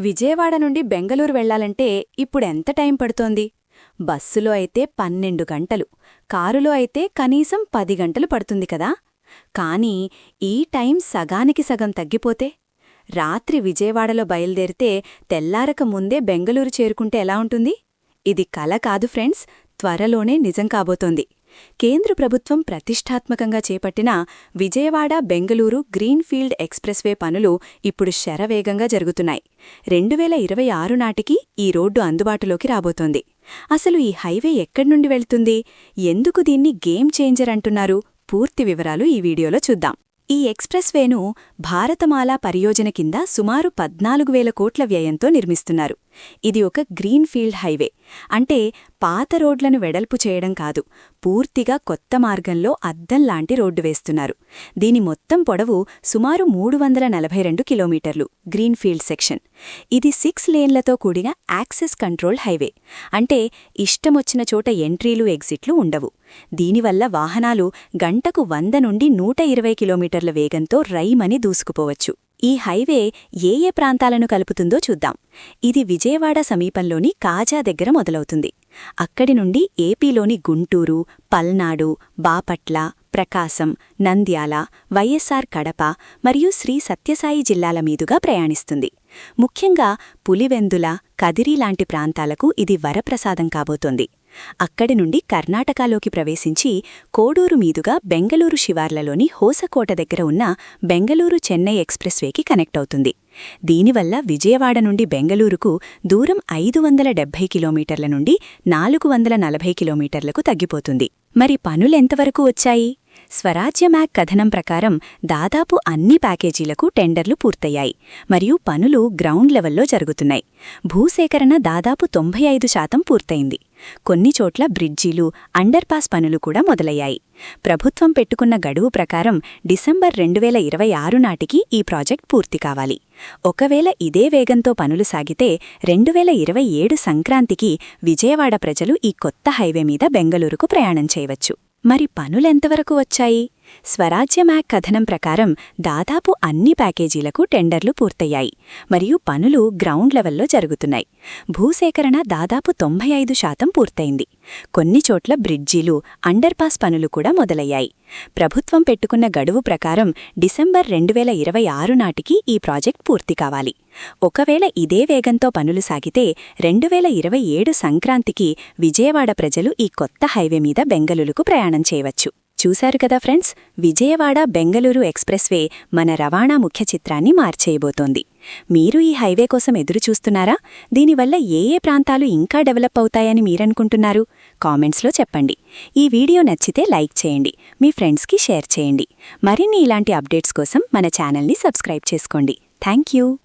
విజయవాడ నుండి బెంగళూరు వెళ్ళాలంటే ఇప్పుడెంత టైం పడుతోంది? బస్సులో అయితే పన్నెండు గంటలు కారులో అయితే కనీసం పది గంటలు పడుతుంది కదా? కానీ ఈ టైం సగానికి సగం తగ్గిపోతే? రాత్రి విజయవాడలో బయలుదేరితే తెల్లారక ముందే బెంగళూరు చేరుకుంటే ఎలా ఉంటుంది? ఇది కల కాదు ఫ్రెండ్స్ త్వరలోనే నిజం కాబోతోంది. కేంద్ర ప్రభుత్వం ప్రతిష్టాత్మకంగా చేపట్టిన విజయవాడ బెంగళూరు గ్రీన్ఫీల్డ్ ఎక్స్ప్రెస్వే పనులు ఇప్పుడు శరవేగంగా జరుగుతున్నాయి. రెండు వేల ఇరవై ఆరు నాటికి ఈ రోడ్డు అందుబాటులోకి రాబోతోంది. అసలు ఈ హైవే ఎక్కడ్నుండి వెళ్తుంది? ఎందుకు దీన్ని గేమ్ చేంజర్ అంటున్నారు? పూర్తి వివరాలు ఈ వీడియోలో చూద్దాం. ఈ ఎక్స్ప్రెస్ వేను భారతమాల పరియోజన కింద సుమారు పద్నాలుగు వేల కోట్ల వ్యయంతో నిర్మిస్తున్నారు. ఇది ఒక గ్రీన్ఫీల్డ్ హైవే. అంటే పాత రోడ్లను వెడల్పు చేయడం కాదు పూర్తిగా కొత్త మార్గంలో అద్దంలాంటి రోడ్డు వేస్తున్నారు. దీని మొత్తం పొడవు సుమారు మూడు వందల నలభై రెండు కిలోమీటర్లు గ్రీన్ఫీల్డ్ సెక్షన్. ఇది సిక్స్ లేన్లతో కూడిన యాక్సెస్ కంట్రోల్ హైవే. అంటే ఇష్టమొచ్చిన చోట ఎంట్రీలు ఎగ్జిట్లు ఉండవు. దీనివల్ల వాహనాలు గంటకు వంద నుండి నూట ఇరవై కిలోమీటర్ల వేగంతో రైమని దూసుకుపోవచ్చు. ఈ హైవే ఏ ఏ ప్రాంతాలను కలుపుతుందో చూద్దాం. ఇది విజయవాడ సమీపంలోని కాజా దగ్గర మొదలవుతుంది. అక్కడి నుండి ఏపీలోని గుంటూరు పల్నాడు బాపట్ల ప్రకాశం నంద్యాల వైఎస్ఆర్ కడప మరియు శ్రీ సత్యసాయి జిల్లాల మీదుగా ప్రయాణిస్తుంది. ముఖ్యంగా పులివెందుల కదిరి లాంటి ప్రాంతాలకు ఇది వరప్రసాదం కాబోతోంది. అక్కడి నుండి కర్ణాటకలోకి ప్రవేశించి కోడూరు మీదుగా బెంగళూరు శివార్లలోని హోసకోట దగ్గర ఉన్న బెంగళూరు చెన్నై ఎక్స్ప్రెస్వేకి కనెక్ట్ అవుతుంది. దీనివల్ల విజయవాడ నుండి బెంగళూరుకు దూరం ఐదు వందల డెబ్బై కిలోమీటర్ల నుండి నాలుగు వందల నలభై కిలోమీటర్లకు తగ్గిపోతుంది. మరి పనులెంతవరకు వచ్చాయి? స్వరాజ్య మ్యాక్ కథనం ప్రకారం దాదాపు అన్ని ప్యాకేజీలకు టెండర్లు పూర్తయ్యాయి. మరియు పనులు గ్రౌండ్ లెవెల్లో జరుగుతున్నాయి. భూసేకరణ దాదాపు తొంభై ఐదు శాతం పూర్తయింది. కొన్ని చోట్ల బ్రిడ్జీలు అండర్పాస్ పనులు కూడా మొదలయ్యాయి. ప్రభుత్వం పెట్టుకున్న గడువు ప్రకారం డిసెంబర్ రెండు వేల ఇరవై ఆరు నాటికి ఈ ప్రాజెక్ట్ పూర్తి కావాలి. ఒకవేళ ఇదే వేగంతో పనులు సాగితే రెండు వేల ఇరవై ఏడు సంక్రాంతికి విజయవాడ ప్రజలు ఈ కొత్త హైవే మీద బెంగళూరుకు ప్రయాణం చేయవచ్చు. మరి పనులెంతవరకు వచ్చాయి? స్వరాజ్య మ్యాక్ కథనం ప్రకారం దాదాపు అన్ని ప్యాకేజీలకు టెండర్లు పూర్తయ్యాయి మరియు పనులు గ్రౌండ్ లెవెల్లో జరుగుతున్నాయి. భూసేకరణ దాదాపు తొంభై ఐదు శాతం పూర్తయింది. కొన్ని చోట్ల బ్రిడ్జీలు అండర్పాస్ పనులు కూడా మొదలయ్యాయి. ప్రభుత్వం పెట్టుకున్న గడువు ప్రకారం డిసెంబర్ రెండు వేల ఇరవై ఆరు నాటికి ఈ ప్రాజెక్ట్ పూర్తి కావాలి. ఒకవేళ ఇదే వేగంతో పనులు సాగితే రెండు వేల ఇరవై ఏడు సంక్రాంతికి విజయవాడ ప్రజలు ఈ కొత్త హైవే మీద బెంగళూరుకు ప్రయాణం చేయవచ్చు. చూశారు కదా ఫ్రెండ్స్? విజయవాడ బెంగళూరు ఎక్స్ప్రెస్వే మన రవాణా ముఖ్య చిత్రాన్ని మార్చేయబోతోంది. మీరు ఈ హైవే కోసం ఎదురు చూస్తున్నారా? దీనివల్ల ఏ ఏ ప్రాంతాలు ఇంకా డెవలప్ అవుతాయని మీరనుకుంటున్నారు? కామెంట్స్లో చెప్పండి. ఈ వీడియో నచ్చితే లైక్ చేయండి మీ ఫ్రెండ్స్కి షేర్ చేయండి. మరిన్ని ఇలాంటి అప్డేట్స్ కోసం మన ఛానల్ని సబ్స్క్రైబ్ చేసుకోండి. థ్యాంక్